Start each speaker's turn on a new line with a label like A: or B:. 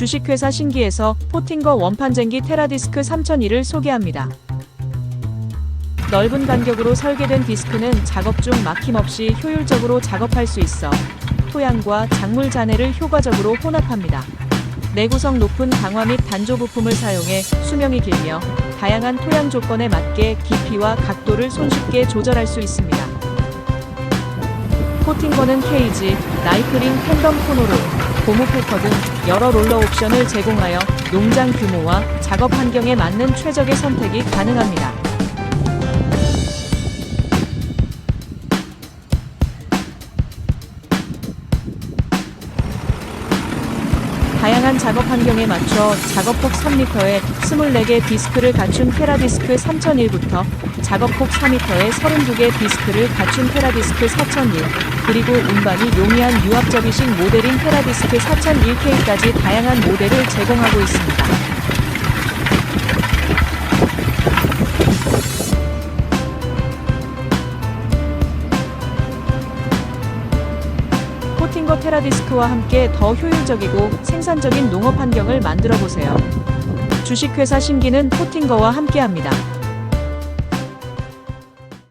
A: 주식회사 신기에서 포팅거 원판쟁기 테라디스크 3002를 소개합니다. 넓은 간격으로 설계된 디스크는 작업 중 막힘없이 효율적으로 작업할 수 있어 토양과 작물 잔해를 효과적으로 혼합합니다. 내구성 높은 강화 및 단조 부품을 사용해 수명이 길며 다양한 토양 조건에 맞게 깊이와 각도를 손쉽게 조절할 수 있습니다. 코팅거는 케이지, 나이프링 팬덤 코너로, 고무 패커 등 여러 롤러 옵션을 제공하여 농장 규모와 작업 환경에 맞는 최적의 선택이 가능합니다. 다양한 작업 환경에 맞춰 작업폭 3m에 24개 디스크를 갖춘 테라디스크 3001부터 작업폭 4m에 32개 디스크를 갖춘 테라디스크 4001 그리고 운반이 용이한 유압접이식 모델인 테라디스크 4001K까지 다양한 모델을 제공하고 있습니다. 코팅거 테라디스크와 함께 더 효율적이고 생산적인 농업 환경을 만들어 보세요. 주식회사 신기는 코팅거와 함께합니다.